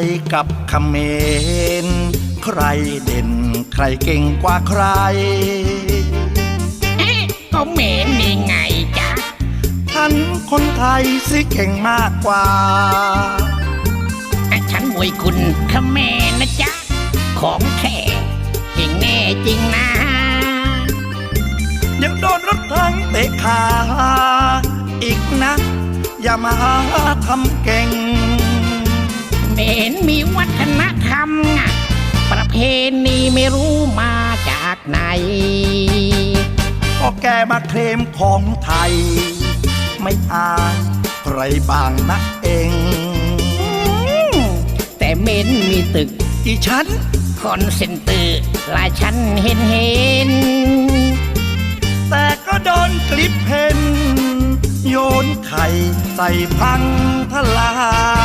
ยกับเขมรใครเด่นใครเก่งกว่าใครเอ๊ะก็เหม็นนี่ไงจ๊ะท่านคนไทยสิเก่งมากกว่าอะฉันมวยคุณเขมรนะจ๊ะ ของแท้เก่งแน่จริงนะ ยังโดนรถถังเตะขาอีกนะ อย่ามาทำเก่ง เหม็นมีวัฒนธรรมอะประเพณีไม่รู้มาจากไหน ก็แกมาเคลมของไทย ไม่อายใครบ้างนะเอง แต่เหม็นมีตึกกี่ชั้นคอนเซนเตอร์หลายชั้นเห็นเห็น แต่ก็โดนคลิปเพนโยนไข่ใส่พังทลาย